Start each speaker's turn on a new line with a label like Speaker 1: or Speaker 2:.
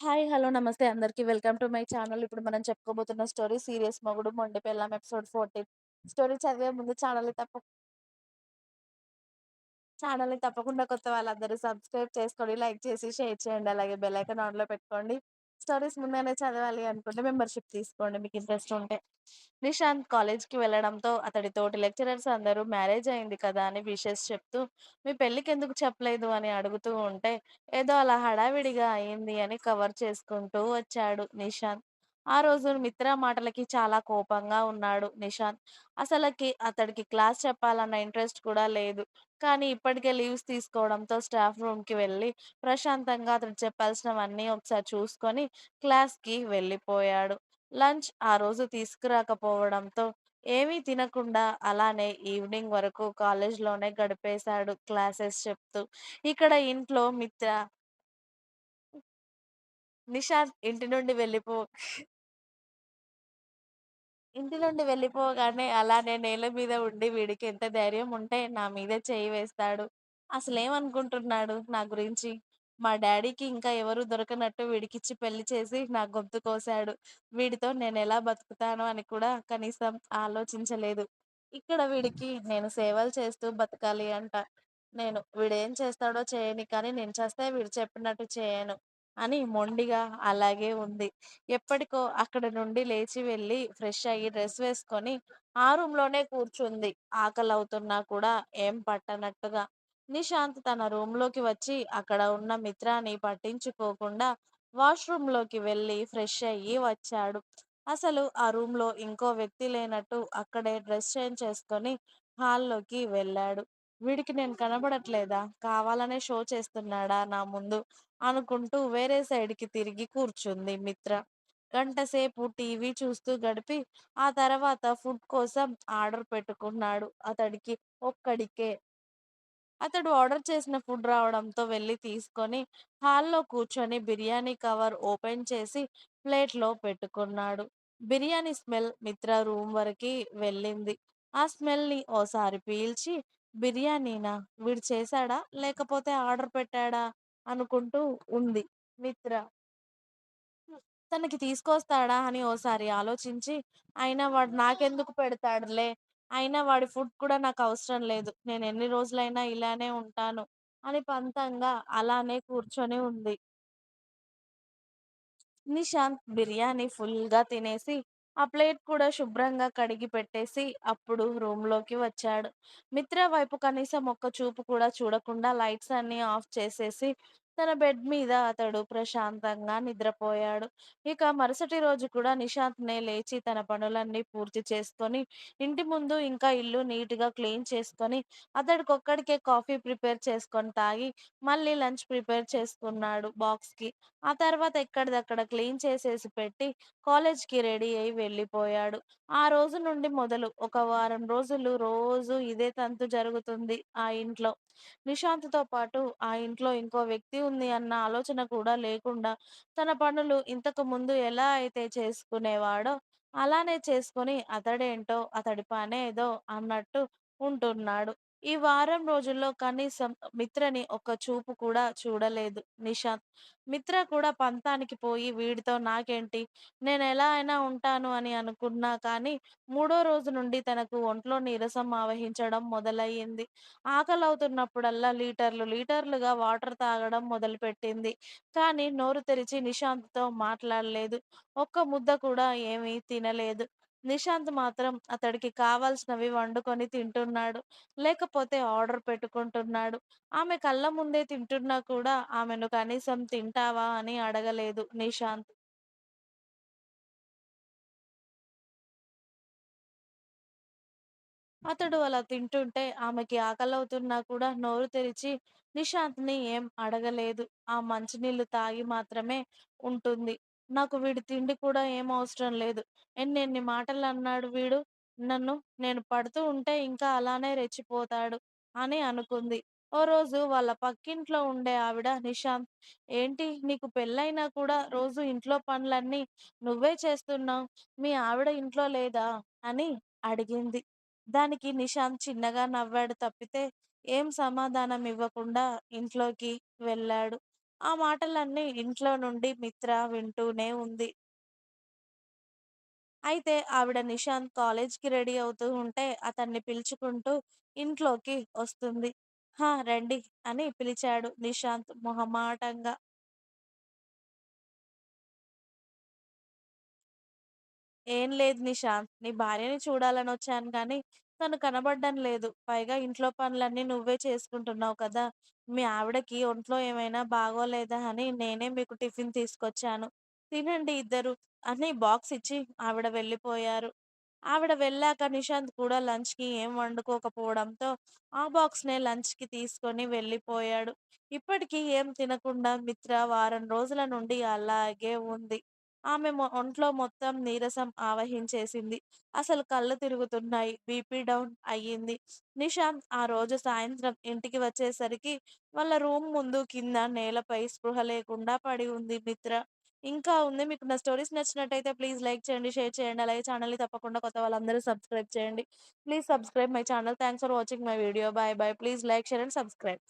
Speaker 1: Hi. Hello. నమస్తే అందరికీ welcome to my channel. ఇప్పుడు మనం చెప్పుకోబోతున్న స్టోరీ 'సీరియస్ మొగుడు మొండి పెళ్ళాం' ఎపిసోడ్ 14 స్టోరీ చదివే ముందు ఛానల్‌ని తప్ప ఛానల్‌ని తప్పకుండా కొత్త వాళ్ళందరూ సబ్స్క్రైబ్ చేసుకొని, లైక్ చేసి, షేర్ చేయండి. అలాగే బెల్ ఐకాన్ ఆన్‌లో పెట్టుకోండి. స్టోరీస్ ముందుగానే చదవాలి అనుకుంటే మెంబర్‌షిప్ తీసుకోండి మీకు ఇంట్రెస్ట్ ఉంటే. నిశాంత్ కాలేజ్‌కి వెళ్ళడంతో అతడి తోటి లెక్చరర్స్ అందరూ మ్యారేజ్ అయింది కదా అని విషెస్ చెప్తూ, మీ పెళ్ళికెందుకు చెప్పలేదు అని అడుగుతూ ఉంటే, ఏదో అలా హడావిడిగా అయింది అని కవర్ చేసుకుంటూ వచ్చాడు నిశాంత్. ఆ రోజు మిత్ర మాటలకి చాలా కోపంగా ఉన్నాడు నిశాంత్. అసలకి అతడికి క్లాస్ చెప్పాలన్న ఇంట్రెస్ట్ కూడా లేదు. కానీ ఇప్పటికే లీవ్స్ తీసుకోవడంతో స్టాఫ్ రూమ్‌కి వెళ్ళి ప్రశాంతంగా అతడు చెప్పాల్సినవన్నీ ఒకసారి చూసుకొని క్లాస్‌కి వెళ్ళిపోయాడు. లంచ్ ఆ రోజు తీసుకురాకపోవడంతో ఏమీ తినకుండా అలానే ఈవినింగ్ వరకు కాలేజ్‌లోనే గడిపేశాడు క్లాసెస్ చెప్తూ. ఇక్కడ ఇంట్లో మిత్ర నిషాద్ ఇంటి నుండి వెళ్ళిపో ఇంటి నుండి వెళ్ళిపోగానే అలానే నేల మీద ఉండి వీడికి ఎంత ధైర్యం ఉంటే నా మీద చేయి వేస్తాడు. అసలేమనుకుంటున్నాడు నా గురించి? మా డాడీకి ఇంకా ఎవరు దొరకనట్టు వీడికిచ్చి పెళ్ళి చేసి నా గొంతు కోసాడు. వీడితో నేను ఎలా బతుకుతాను అని కూడా కనీసం ఆలోచించలేదు. ఇక్కడ వీడికి నేను సేవలు చేస్తూ బతకాలి అంట. నేను వీడేం చేస్తాడో చేయని కానీ నేను చేస్తే వీడు చెప్పినట్టు చేయను అని మొండిగా అలాగే ఉంది. ఎప్పటికో అక్కడ నుండి లేచి వెళ్ళి ఫ్రెష్ అయ్యి డ్రెస్ వేసుకొని ఆ రూమ్‌లోనే కూర్చుంది. ఆకలవుతున్నా కూడా ఏం పట్టనట్టుగా. నిశాంత్ తన రూమ్‌లోకి వచ్చి అక్కడ ఉన్న మిత్రాన్ని పట్టించుకోకుండా వాష్‌రూమ్‌లోకి వెళ్ళి ఫ్రెష్ అయ్యి వచ్చాడు. అసలు ఆ రూమ్‌లో ఇంకో వ్యక్తి లేనట్టు అక్కడే డ్రెస్ చేంజ్ చేసుకొని హాల్‌లోకి వెళ్ళాడు. వీడికి నేను కనబడట్లేదా? కావాలనే షో చేస్తున్నాడా నా ముందు? అనుకుంటూ వేరే సైడ్‌కి తిరిగి కూర్చుంది మిత్ర. గంటసేపు టీవీ చూస్తూ గడిపి ఆ తర్వాత ఫుడ్ కోసం ఆర్డర్ పెట్టుకున్నాడు అతడికి ఒక్కడికే. అతడు ఆర్డర్ చేసిన ఫుడ్ రావడంతో వెళ్ళి తీసుకొని హాల్‌లో కూర్చొని బిర్యానీ కవర్ ఓపెన్ చేసి ప్లేట్‌లో పెట్టుకున్నాడు. బిర్యానీ స్మెల్ మిత్ర రూమ్ వరకు వెళ్ళింది. ఆ స్మెల్‌ని ఓసారి పీల్చి బిర్యానీనా? వీడు చేశాడా? లేకపోతే ఆర్డర్ పెట్టాడా? అనుకుంటూ ఉంది మిత్ర. తనకి తీసుకొస్తాడా అని ఓసారి ఆలోచించి, అయినా వాడు నాకెందుకు పెడతాడులే. అయినా వాడి ఫుడ్ కూడా నాకవసరం లేదు. నేనెన్ని రోజులైనా ఇలానే ఉంటాను అని పంతంగా అలానే కూర్చొని ఉంది. నిశాంత్ బిర్యానీ ఫుల్‌గా తినేసి, ఆ ప్లేట్ కూడా శుభ్రంగా కడిగి పెట్టేసి అప్పుడు రూమ్‌లోకి వచ్చాడు. మిత్ర వైపు కనీసం ఒక్క చూపు కూడా చూడకుండా లైట్స్ అన్నీ ఆఫ్ చేసేసి తన బెడ్ మీద అతడు ప్రశాంతంగా నిద్రపోయాడు. ఇక మరుసటి రోజు కూడా నిశాంత్‌నే లేచి తన పనులన్నీ పూర్తి చేసుకొని, ఇంటి ముందు ఇంకా ఇల్లు నీట్‌గా క్లీన్ చేసుకొని, అతడికొక్కడికే కాఫీ ప్రిపేర్ చేసుకొని తాగి, మళ్ళీ లంచ్ ప్రిపేర్ చేసుకున్నాడు బాక్స్‌కి. ఆ తర్వాత ఎక్కడిదక్కడ క్లీన్ చేసేసి పెట్టి కాలేజ్‌కి రెడీ అయి వెళ్ళిపోయాడు. ఆ రోజు నుండి మొదలు ఒక వారం రోజులు రోజు ఇదే తంతు జరుగుతుంది ఆ ఇంట్లో. నిశాంత్‌తో పాటు ఆ ఇంట్లో ఇంకో వ్యక్తి ఉంది అన్న ఆలోచన కూడా లేకుండా తన పనులు ఇంతకు ముందు ఎలా అయితే చేసుకునేవాడో అలానే చేసుకొని అతడేంటో అతడి పనేదో అన్నట్టు ఉంటున్నాడు. ఈ వారం రోజుల్లో కనీసం మిత్రని ఒక్క చూపు కూడా చూడలేదు నిశాంత్. మిత్ర కూడా పంతానికి పోయి వీడితో నాకేంటి? నేను ఎలా అయినా ఉంటాను అని అనుకున్నా కానీ మూడో రోజు నుండి తనకు ఒంట్లో నీరసం ఆవహించడం మొదలయ్యింది. ఆకలవుతున్నప్పుడల్లా లీటర్లు లీటర్లుగా వాటర్ తాగడం మొదలుపెట్టింది. కానీ నోరు తెరిచి నిశాంత్‌తో మాట్లాడలేదు. ఒక్క ముద్ద కూడా ఏమీ తినలేదు. నిశాంత్ మాత్రం అతడికి కావాల్సినవి వండుకొని తింటున్నాడు. లేకపోతే ఆర్డర్ పెట్టుకుంటున్నాడు. ఆమె కళ్ళ ముందే తింటున్నా కూడా ఆమెను కనీసం తింటావా అని అడగలేదు నిశాంత్. అతడు అలా తింటుంటే ఆమెకి ఆకలవుతున్నా కూడా నోరు తెరిచి నిశాంత్‌ని ఏం అడగలేదు. ఆ మంచినీళ్ళు తాగి మాత్రమే ఉంటుంది. నాకు వీడి తిండి కూడా ఏం అవసరం లేదు. ఎన్నెన్ని మాటలన్నాడు వీడు నన్ను. నేను పడుతూ ఉంటే ఇంకా అలానే రెచ్చిపోతాడు అని అనుకుంది. ఓ రోజు వాళ్ళ పక్కింట్లో ఉండే ఆవిడ నిశాంత్, ఏంటి నీకు పెళ్ళైనా కూడా రోజు ఇంట్లో పనులన్నీ నువ్వే చేస్తున్నావు. మీ ఆవిడ ఇంట్లో లేదా? అని అడిగింది. దానికి నిశాంత్ చిన్నగా నవ్వాడు తప్పితే ఏం సమాధానం ఇవ్వకుండా ఇంట్లోకి వెళ్ళాడు. ఆ మాటలన్నీ ఇంట్లో నుండి మిత్ర వింటూనే ఉంది. అయితే ఆవిడ నిశాంత్ కాలేజ్‌కి రెడీ అవుతూ ఉంటే అతన్ని పిలుచుకుంటూ ఇంట్లోకి వస్తుంది. హా! రండి అని పిలిచాడు నిశాంత్ మొహమాటంగా. ఏం లేదు నిశాంత్. నీ భార్యని చూడాలని వచ్చాను కానీ, తను కనబడడం లేదు. పైగా ఇంట్లో పనులన్నీ నువ్వే చేసుకుంటున్నావు కదా! మీ ఆవిడకి ఒంట్లో ఏమైనా బాగోలేదా అని నేనే మీకు టిఫిన్ తీసుకొచ్చాను. తినండి ఇద్దరు అని బాక్స్ ఇచ్చి ఆవిడ వెళ్ళిపోయారు. ఆవిడ వెళ్ళాక నిశాంత్ కూడా లంచ్‌కి ఏం వండుకోకపోవడంతో, ఆ బాక్స్‌నే లంచ్‌కి తీసుకొని వెళ్ళిపోయాడు. ఇప్పటికీ ఏం తినకుండా మిత్ర వారం రోజుల నుండి అలాగే ఉంది. ఆమె మొ ఒంట్లో మొత్తం నీరసం ఆవహించేసింది. అసలు కళ్ళు తిరుగుతున్నాయి. బీపీ డౌన్ అయ్యింది. నిషాంత్ ఆ రోజు సాయంత్రం ఇంటికి వచ్చేసరికి వాళ్ళ రూమ్ ముందు కింద నేలపై స్పృహ లేకుండా పడి ఉంది మిత్ర. ఇంకా ఉంది. మీకు నా స్టోరీస్ నచ్చినట్టయితే ప్లీజ్ లైక్ చేయండి, షేర్ చేయండి. అలాగే ఛానెల్‌ని తప్పకుండా కొత్త వాళ్ళందరూ సబ్స్క్రైబ్ చేయండి. Please subscribe my channel. Thanks for watching my video. Bye bye. Please like, share and subscribe.